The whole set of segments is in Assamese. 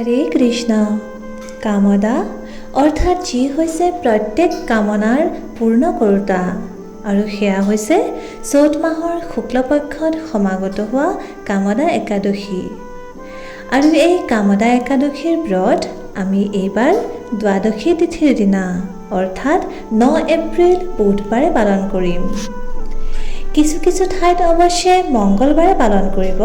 হৰে কৃষ্ণ। কামদা অৰ্থাৎ যি হৈছে প্ৰত্যেক কামনাৰ পূৰ্ণ কৰোতা আৰু সেয়া হৈছে চ'ত মাহৰ শুক্লপক্ষত সমাগত হোৱা কামদা একাদশী। আৰু এই কামদা একাদশীৰ ব্ৰত আমি এইবাৰ দ্বাদশী তিথিৰ দিনা, অৰ্থাৎ ন এপ্ৰিল বুধবাৰে পালন কৰিম। কিছু কিছু ঠাইত অৱশ্যে মংগলবাৰে পালন কৰিব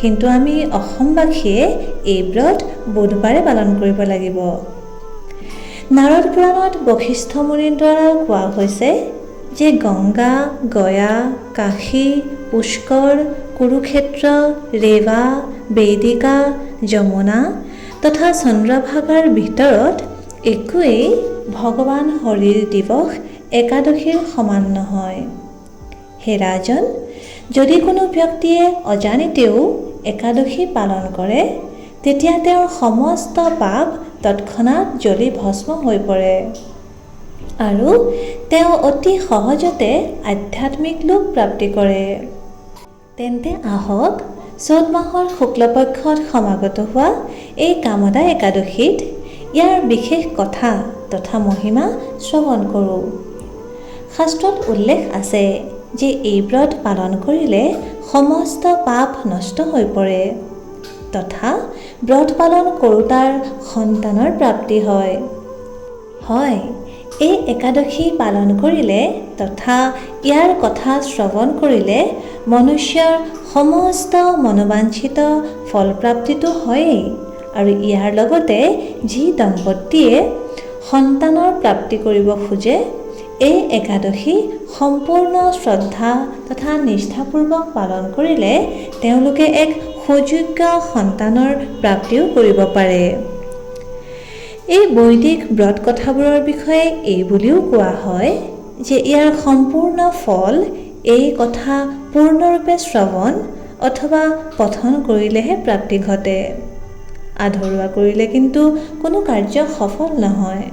কিন্তু আমি অসমবাসীয়ে এই ব্ৰত বুধবাৰে পালন কৰিব লাগিব। নাৰদ পুৰাণত বশিষ্ঠ মুনিৰ দ্বাৰা কোৱা হৈছে যে গংগা গয়া কাশী পুষ্কৰ কুৰুক্ষেত্ৰ ৰেৱা বেদিকা যমুনা তথা চন্দ্ৰভাগাৰ ভিতৰত একোৱেই ভগৱান হৰিৰ দিৱস একাদশীৰ সমান নহয়। হে ৰাজন যদি কোনো ব্যক্তিয়ে অজানিতেও একাদশী পালন কৰে তেতিয়া তেওঁৰ সমস্ত পাপ তৎক্ষণাত জ্বলি ভস্ম হৈ পৰে। আৰু তেওঁ অতি সহজতে আধ্যাত্মিক লোক প্ৰাপ্তি কৰে। তেন্তে আহক চ'ত মাহৰ শুক্লপক্ষত সমাগত হোৱা এই কামদা একাদশীত ইয়াৰ বিশেষ কথা তথা মহিমা শ্ৰৱণ কৰোঁ। শাস্ত্ৰত উল্লেখ আছে যে এই ব্ৰত পালন কৰিলে সমস্ত পাপ নষ্ট হৈ পৰে। তথা ব্ৰত পালন কৰোঁতাৰ সন্তানৰ প্ৰাপ্তি হয়। হয়, এই একাদশী পালন কৰিলে তথা ইয়াৰ কথা শ্ৰৱণ কৰিলে মনুষ্যৰ সমস্ত মনোবাঞ্ছিত ফলপ্ৰাপ্তিটো হয়েই আৰু ইয়াৰ লগতে যি দম্পতীয়ে সন্তানৰ প্ৰাপ্তি কৰিব খোজে এই একাদশী সম্পূৰ্ণ শ্ৰদ্ধা তথা নিষ্ঠাপূৰ্বক পালন কৰিলে তেওঁলোকে এক সুযোগ্য সন্তানৰ প্ৰাপ্তিও কৰিব পাৰে। এই বৈদিক ব্ৰত কথাবোৰৰ বিষয়ে এই বুলিও কোৱা হয় যে ইয়াৰ সম্পূৰ্ণ ফল এই কথা পূৰ্ণৰূপে শ্ৰৱণ অথবা পঠন কৰিলেহে প্ৰাপ্তি ঘটে। আধৰুৱা কৰিলে কিন্তু কোনো কাৰ্য সফল নহয়।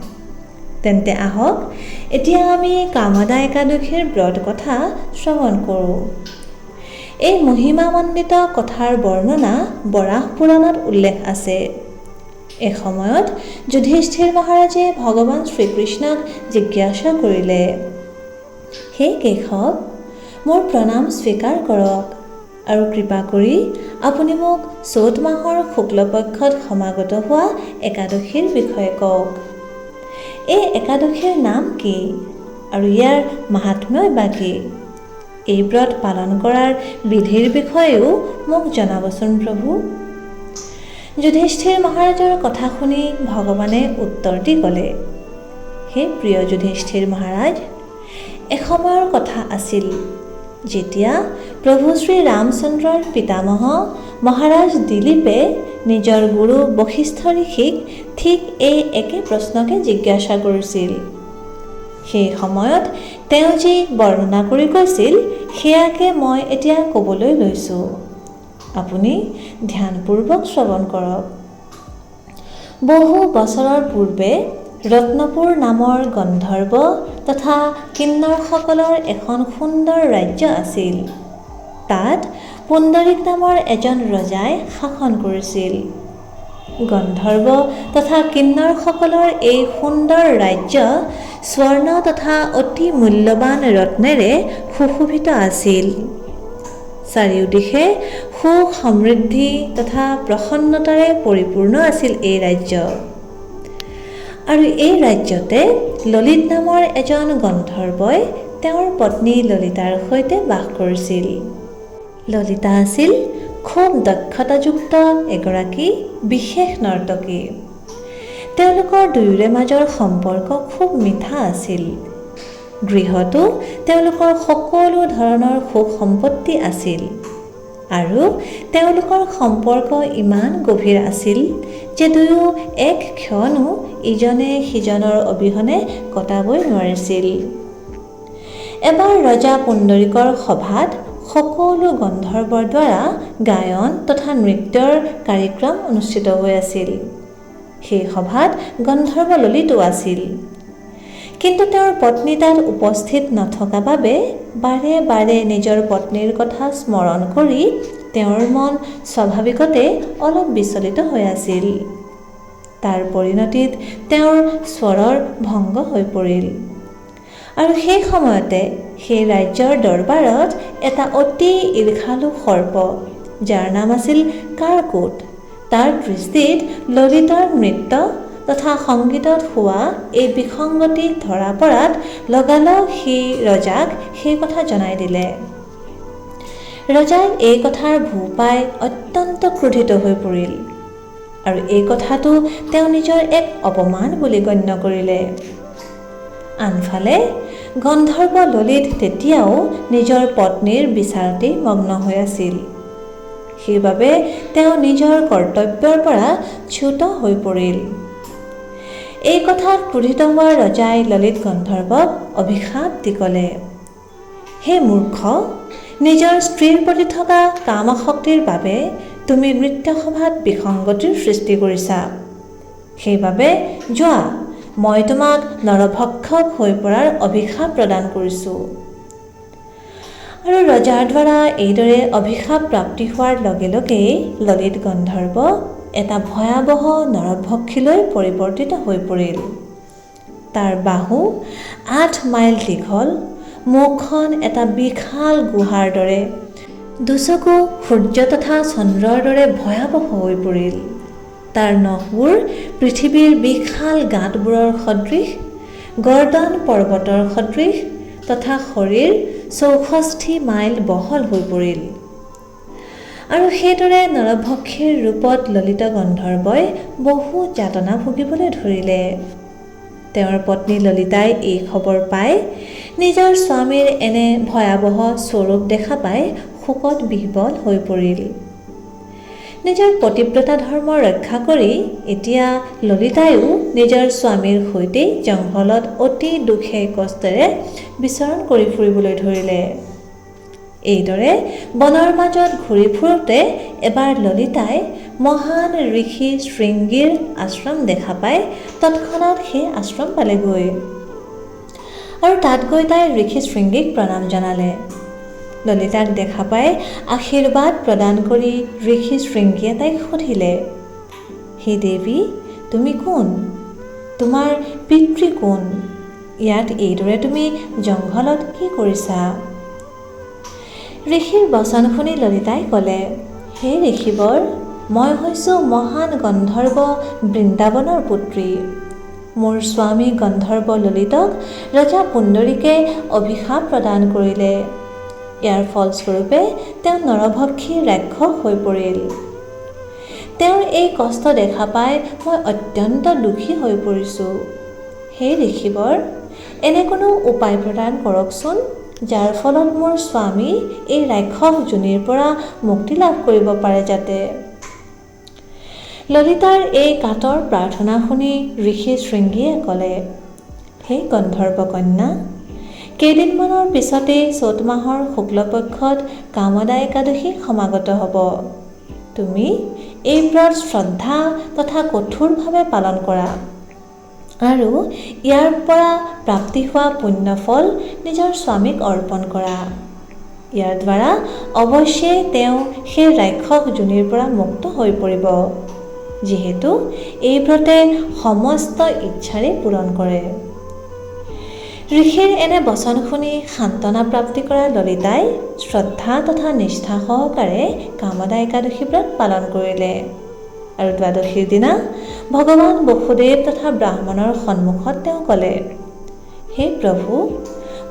তেন্তে আহক, এতিয়া আমি কামদা একাদশীৰ ব্ৰত কথা শ্ৰৱণ কৰোঁ। এই মহিমামণ্ডিত কথাৰ বৰ্ণনা বৰাহ পুৰাণত উল্লেখ আছে। এসময়ত যুধিষ্ঠিৰ মহাৰাজে ভগৱান শ্ৰীকৃষ্ণক জিজ্ঞাসা কৰিলে, হে কেশৱ, মোৰ প্ৰণাম স্বীকাৰ কৰক আৰু কৃপা কৰি আপুনি মোক চ'ত মাহৰ শুক্লপক্ষত সমাগত হোৱা একাদশীৰ বিষয়ে কওক। এই একাদশীৰ নাম কি? আৰু ইয়াৰ মাহাত্ম্যই বা কি? এই ব্ৰত পালন কৰাৰ বিধিৰ বিষয়েও মোক জনাবচোন প্ৰভু। যুধিষ্ঠিৰ মহাৰাজৰ কথা শুনি ভগৱানে উত্তৰ দি ক'লে, হে প্ৰিয় যুধিষ্ঠিৰ মহাৰাজ, এসময়ৰ কথা আছিল। যেতিয়া প্ৰভু শ্ৰী ৰামচন্দ্ৰৰ পিতামহ মহাৰাজ দিলীপে নিজৰ গুৰু বশিষ্ঠ ঋষিক ঠিক এই একে প্ৰশ্নকে জিজ্ঞাসা কৰিছিল। সেই সময়ত তেওঁ যি বৰ্ণনা কৰি কৈছিল সেয়াকে মই এতিয়া ক'বলৈ লৈছোঁ। আপুনি ধ্যানপূৰ্বক শ্ৰৱণ কৰক। বহু বছৰৰ পূৰ্বে ৰত্নপুৰ নামৰ গন্ধৰ্ব তথা কিন্নৰসকলৰ এখন সুন্দৰ ৰাজ্য আছিল। তাত পুণ্ডৰিক নামৰ এজন ৰজাই শাসন কৰিছিল। গন্ধৰ্ব তথা কিন্নৰসকলৰ এই সুন্দৰ ৰাজ্য স্বৰ্ণ তথা অতি মূল্যৱান ৰত্নেৰে সুশোভিত আছিল। চাৰিওদিশে সুখ সমৃদ্ধি তথা প্ৰসন্নতাৰে পৰিপূৰ্ণ আছিল এই ৰাজ্য। আৰু এই ৰাজ্যতে ললিত নামৰ এজন গন্ধৰ্বই তেওঁৰ পত্নী ললিতাৰ সৈতে বাস কৰিছিল। ললিতা আছিল খুব দক্ষতাযুক্ত এগৰাকী বিশেষ নৰ্তকী। তেওঁলোকৰ দুয়োৰে মাজৰ সম্পৰ্ক খুব মিঠা আছিল। গৃহতো তেওঁলোকৰ সকলো ধৰণৰ সুখ সম্পত্তি আছিল আৰু তেওঁলোকৰ সম্পৰ্ক ইমান গভীৰ আছিল যে দুয়ো এক ক্ষণো ইজনে সিজনৰ অবিহনে কটাবই নোৱাৰিছিল। এবাৰ ৰজা পুণ্ডৰিকৰ সভাত সকলো গন্ধৰ্বৰ দ্বাৰা গায়ন তথা নৃত্যৰ কাৰ্যক্ৰম অনুষ্ঠিত হৈ আছিল। সেই সভাত গন্ধৰ্ব ললিতো আছিল। কিন্তু তেওঁৰ পত্নী তাত উপস্থিত নথকা বাবে বাৰে বাৰে নিজৰ পত্নীৰ কথা স্মৰণ কৰি তেওঁৰ মন স্বাভাৱিকতে অলপ বিচলিত হৈ আছিল। তাৰ পৰিণতিত তেওঁৰ স্বৰৰ ভংগ হৈ পৰিল। আৰু সেই সময়তে সেই ৰাজ্যৰ দৰবাৰত এটা অতি ঈৰ্ষালু সৰ্প যাৰ নাম আছিল কাৰকোট। তাৰ দৃষ্টিত ললিতাৰ নৃত্য তথা সংগীতত হোৱা এই বিসংগতি ধৰা পৰাত লগালগ সি ৰজাক সেই কথা জনাই দিলে। ৰজাই এই কথাৰ ভূ পাই অত্যন্ত ক্ৰোধিত হৈ পৰিল আৰু এই কথাটো তেওঁ নিজৰ এক অপমান বুলি গণ্য কৰিলে। আনফালে গন্ধৰ্ব ললিত তেতিয়াও নিজৰ পত্নীৰ বিচাৰতেই মগ্ন হৈ আছিল। সেইবাবে তেওঁ নিজৰ কৰ্তব্যৰ পৰা চ্যুত হৈ পৰিল। এই কথাত ক্ৰোধিত হোৱা ৰজাই ললিত গন্ধৰ্বক অভিশাপ দি ক'লে হে মূৰ্খ নিজৰ স্ত্ৰীৰ প্ৰতি থকা কামশক্তিৰ বাবে তুমি নৃত্যসভাত বিসংগতিৰ সৃষ্টি কৰিছা। সেইবাবে যোৱা মই তোমাক নৰভক্ষক হৈ পৰাৰ অভিশাপ প্ৰদান কৰিছোঁ। আৰু ৰজাৰ দ্বাৰা এইদৰে অভিশাপ প্ৰাপ্তি হোৱাৰ লগে লগেই ললিত গন্ধৰ্ব এটা ভয়াৱহ নৰভক্ষীলৈ পৰিৱৰ্তিত হৈ পৰিল। তাৰ বাহু আঠ মাইল দীঘল মুখখন এটা বিশাল গুহাৰ দৰে দুচকু সূৰ্য তথা চন্দ্ৰৰ দৰে ভয়াৱহ হৈ পৰিল। তাৰ নখবোৰ পৃথিৱীৰ বিশাল গাঁতবোৰৰ সদৃশ গৰ্দন পৰ্বতৰ সদৃশ তথা শৰীৰ চৌষষ্ঠি মাইল বহল হৈ পৰিল। আৰু সেইদৰে নৰভক্ষীৰ ৰূপত ললিত গন্ধৰ্বই বহু যাতনা ভুগিবলৈ ধৰিলে। তেওঁৰ পত্নী ললিতাই এই খবৰ পাই নিজৰ স্বামীৰ এনে ভয়াৱহ স্বৰূপ দেখা পাই শোকত বিহ্বল হৈ পৰিল। নিজৰ পতিব্ৰতা ধৰ্ম ৰক্ষা কৰি এতিয়া ললিতায়ো নিজৰ স্বামীৰ সৈতেই জংঘলত অতি দুখে কষ্টেৰে বিচৰণ কৰি ফুৰিবলৈ ধৰিলে। এইদৰে বনৰ মাজত ঘূৰি ফুৰোঁতে এবাৰ ললিতাই মহান ঋষি শৃংগীৰ আশ্ৰম দেখা পাই তৎক্ষণাত সেই আশ্ৰম পালেগৈ। আৰু তাত গৈ তাই ঋষি শৃংগীক প্ৰণাম জনালে। ললিতাক দেখা পাই আশীৰ্বাদ প্ৰদান কৰি ঋষি শৃংগীয়ে তাইক সুধিলে হে দেৱী তুমি কোন? তোমাৰ পিতৃ কোন? ইয়াত এইদৰে তুমি জংঘলত কি কৰিছা? ঋষিৰ বচন শুনি ললিতাই ক'লে হে ঋষিবৰ মই হৈছোঁ মহান গন্ধৰ্ব বৃন্দাবনৰ পুত্ৰী। মোৰ স্বামী গন্ধৰ্ব ললিতক ৰজা পুণ্ডৰীকে অভিশাপ প্ৰদান কৰিলে। ইয়াৰ ফলস্বৰূপে তেওঁ নৰভক্ষী ৰাক্ষস হৈ পৰিল। তেওঁৰ এই কষ্ট দেখা পাই মই অত্যন্ত দুখী হৈ পৰিছোঁ। সেই ঋষিবৰ এনে কোনো উপায় প্ৰদান কৰকচোন যাৰ ফলত মোৰ স্বামী এই ৰাক্ষস যোনিৰ পৰা মুক্তি লাভ কৰিব পাৰে যাতে। ললিতাৰ এই কাতৰ প্ৰাৰ্থনা শুনি ঋষি শৃংগীয়ে ক'লে সেই গন্ধৰ্ব কন্যা কেইদিনমানৰ পিছতেই চ'ত মাহৰ শুক্লপক্ষত কামদা একাদশী সমাগত হ'ব। তুমি এই ব্ৰত শ্ৰদ্ধা তথা কঠোৰভাৱে পালন কৰা। আৰু ইয়াৰ পৰা প্ৰাপ্তি হোৱা পুণ্যফল নিজৰ স্বামীক অৰ্পণ কৰা। ইয়াৰ দ্বাৰা অৱশ্যেই তেওঁ সেই ৰাক্ষস যোনিৰ পৰা মুক্ত হৈ পৰিব। যিহেতু এই ব্ৰতে সমস্ত ইচ্ছাৰেই পূৰণ কৰে। ঋষিৰ এনে বচন শুনি সান্তনা প্ৰাপ্তি কৰা ললিতাই শ্ৰদ্ধা তথা নিষ্ঠা সহকাৰে কামদা একাদশী ব্ৰত পালন কৰিলে। আৰু দ্বাদশীৰ দিনা ভগৱান বসুদেৱ তথা ব্ৰাহ্মণৰ সন্মুখত তেওঁ ক'লে হে প্ৰভু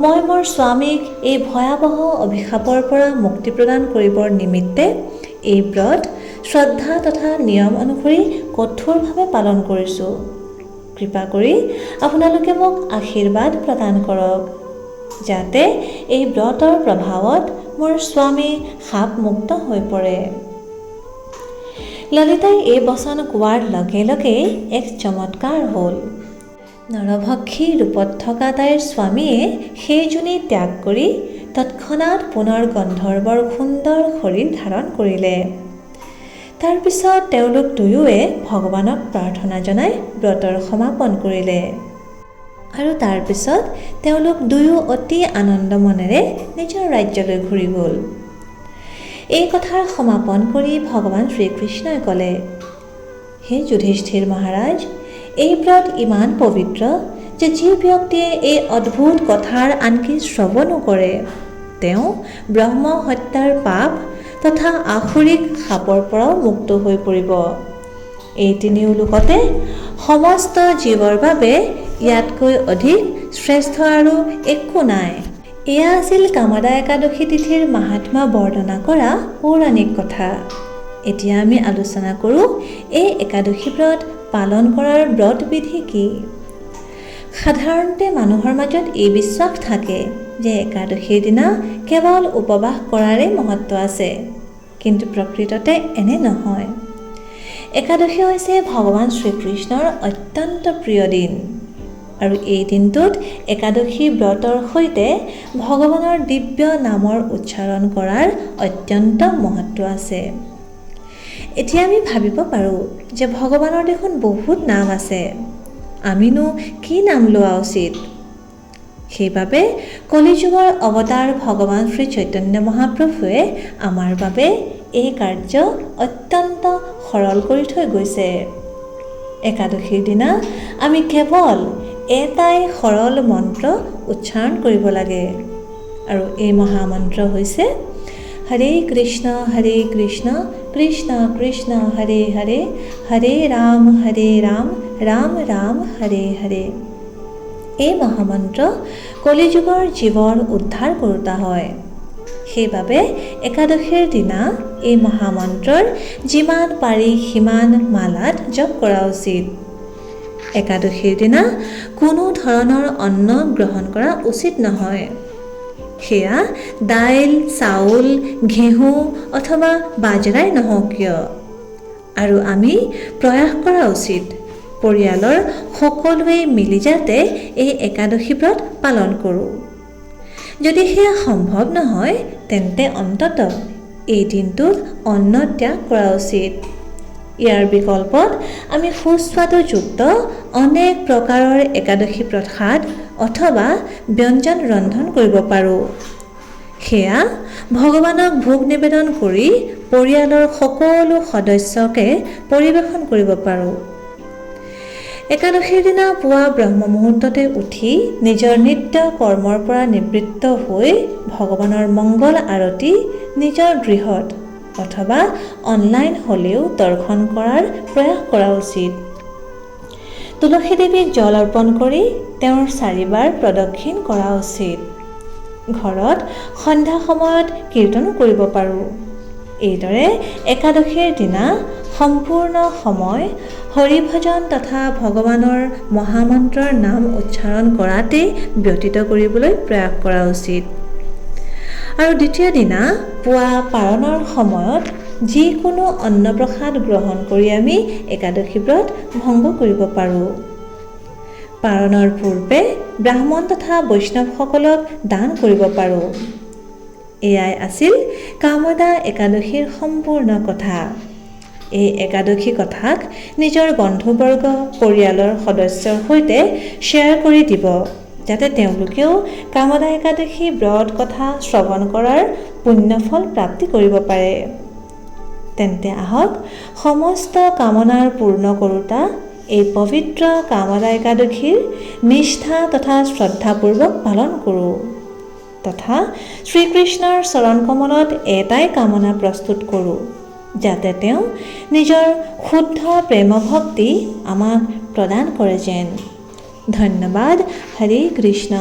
মই মোৰ স্বামীক এই ভয়াৱহ অভিশাপৰ পৰা মুক্তি প্ৰদান কৰিবৰ নিমিত্তে এই ব্ৰত শ্ৰদ্ধা তথা নিয়ম অনুসৰি কঠোৰভাৱে পালন কৰিছোঁ। কৃপা কৰি আপোনালোকে মোক আশীৰ্বাদ প্ৰদান কৰক যাতে এই ব্ৰতৰ প্ৰভাৱত মোৰ স্বামী সাপমুক্ত হৈ পৰে। ললিতাই এই বচন কোৱাৰ লগে লগেই এক চমৎকাৰ হ'ল। নৰভক্ষী ৰূপত থকা তাইৰ স্বামীয়ে সেইজনী ত্যাগ কৰি তৎক্ষণাত পুনৰ গন্ধৰ্বৰ সুন্দৰ শৰীৰ ধাৰণ কৰিলে। তাৰপিছত তেওঁলোক দুয়োৱে ভগৱানক প্ৰাৰ্থনা জনাই ব্ৰতৰ সমাপন কৰিলে। আৰু তাৰপিছত তেওঁলোক দুয়ো অতি আনন্দ মনেৰে নিজৰ ৰাজ্যলৈ ঘূৰি গ'ল। এই কথাৰ সমাপন কৰি ভগৱান শ্ৰীকৃষ্ণই ক'লে হে যুধিষ্ঠিৰ মহাৰাজ এই ব্ৰত ইমান পবিত্ৰ যে যি ব্যক্তিয়ে এই অদ্ভুত কথাৰ আনকি শ্ৰৱণো কৰে তেওঁ ব্ৰহ্ম হত্যাৰ পাপ তথা আসুৰিক সাপৰ পৰাও মুক্ত হৈ পৰিব। এই তিনিও লোকতে সমস্ত জীৱৰ বাবে ইয়াতকৈ অধিক শ্ৰেষ্ঠ আৰু একো নাই। এয়া আছিল কামাদা একাদশী তিথিৰ মাহাত্মা বৰ্ণনা কৰা পৌৰাণিক কথা। এতিয়া আমি আলোচনা কৰোঁ এই একাদশী ব্ৰত পালন কৰাৰ ব্ৰত বিধি কি? সাধাৰণতে মানুহৰ মাজত এই বিশ্বাস থাকে যে একাদশীৰ দিনা কেৱল উপবাস কৰাৰে মহত্ব আছে। কিন্তু প্ৰকৃততে এনে নহয়। একাদশী হৈছে ভগৱান শ্ৰীকৃষ্ণৰ অত্যন্ত প্ৰিয় দিন। আৰু এই দিনটোত একাদশী ব্ৰতৰ সৈতে ভগৱানৰ দিব্য নামৰ উচ্চাৰণ কৰাৰ অত্যন্ত মহত্ব আছে। এতিয়া আমি ভাবিব পাৰোঁ যে ভগৱানৰ দেখোন বহুত নাম আছে। আমিনো কি নাম লোৱা উচিত? সেইবাবে কলিযুগৰ অৱতাৰ ভগৱান শ্ৰী চৈতন্য মহাপ্ৰভুৱে আমাৰ বাবে এই কাৰ্য অত্যন্ত সৰল কৰি থৈ গৈছে। একাদশীৰ দিনা আমি কেৱল এটাই সৰল মন্ত্ৰ উচ্চাৰণ কৰিব লাগে আৰু এই মহামন্ত্ৰ হৈছে, হৰে কৃষ্ণ হৰে কৃষ্ণ কৃষ্ণ কৃষ্ণ, হৰে হৰে হৰে ৰাম হৰে ৰাম ৰাম ৰাম, হৰে হৰে। এই মহামন্ত্ৰ কলিযুগৰ জীৱৰ উদ্ধাৰ কৰোতা হয়। সেইবাবে একাদশীৰ দিনা এই মহামন্ত্ৰৰ যিমান পাৰি সিমান মালাত জপ কৰা উচিত। একাদশীৰ দিনা কোনো ধৰণৰ অন্ন গ্ৰহণ কৰা উচিত নহয়। সেয়া দাইল চাউল ঘেঁহু অথবা বাজৰাই নহওক কিয়? আৰু আমি প্ৰয়াস কৰা উচিত। পৰিয়ালৰ সকলোৱে মিলি যাতে এই একাদশী ব্ৰত পালন কৰোঁ। যদি সেয়া সম্ভৱ নহয় তেন্তে অন্তত এই দিনটোত অন্ন ত্যাগ কৰা উচিত। ইয়াৰ বিকল্পত আমি সুস্বাদুযুক্ত অনেক প্ৰকাৰৰ একাদশী প্ৰসাদ অথবা ব্যঞ্জন ৰন্ধন কৰিব পাৰোঁ। সেয়া ভগৱানক ভোগ নিবেদন কৰি পৰিয়ালৰ সকলো সদস্যকে পৰিৱেশন কৰিব পাৰোঁ। একাদশীৰ দিনা পুৱা ব্ৰহ্ম মুহূৰ্ততে উঠি নিজৰ নিত্য কৰ্মৰ পৰা নিবৃত্ত হৈ ভগৱানৰ মংগল আৰতি নিজৰ গৃহত অথবা অনলাইন হ'লেও দৰ্শন কৰাৰ প্ৰয়াস কৰা উচিত। তুলসী দেৱীক জল অৰ্পণ কৰি তেওঁৰ চাৰিবাৰ প্ৰদক্ষিণ কৰা উচিত। ঘৰত সন্ধ্যা সময়ত কীৰ্তনো কৰিব পাৰোঁ। এইদৰে একাদশীৰ দিনা সম্পূৰ্ণ সময় হৰিভজন তথা ভগৱানৰ মহামন্ত্ৰৰ নাম উচ্চাৰণ কৰাতেই ব্যতীত কৰিবলৈ প্ৰয়াস কৰা উচিত। আৰু দ্বিতীয় দিনা পুৱা পাৰণৰ সময়ত যিকোনো অন্নপ্ৰসাদ গ্ৰহণ কৰি আমি একাদশী ব্ৰত ভংগ কৰিব পাৰোঁ। পাৰণৰ পূৰ্বে ব্ৰাহ্মণ তথা বৈষ্ণৱসকলক দান কৰিব পাৰোঁ। এয়াই আছিল কামদা একাদশীৰ সম্পূৰ্ণ কথা। এই একাদশী কথাক নিজৰ বন্ধুবৰ্গ পৰিয়ালৰ সদস্যৰ সৈতে শ্বেয়াৰ কৰি দিব যাতে তেওঁলোকেও কামদা একাদশী ব্ৰত কথা শ্ৰৱণ কৰাৰ পুণ্যফল প্ৰাপ্তি কৰিব পাৰে। তেন্তে আহক সমস্ত কামনাৰ পূৰ্ণ কৰোঁতা এই পবিত্ৰ কামদা একাদশীৰ নিষ্ঠা তথা শ্ৰদ্ধাপূৰ্বক পালন কৰোঁ। তথা শ্ৰীকৃষ্ণৰ চৰণ কমলত এটাই কামনা প্ৰস্তুত কৰোঁ, যাতে তেওঁ নিজৰ শুদ্ধ প্ৰেমভক্তি আমাক প্ৰদান কৰে যেন। ধন্যবাদ। হৰি কৃষ্ণ।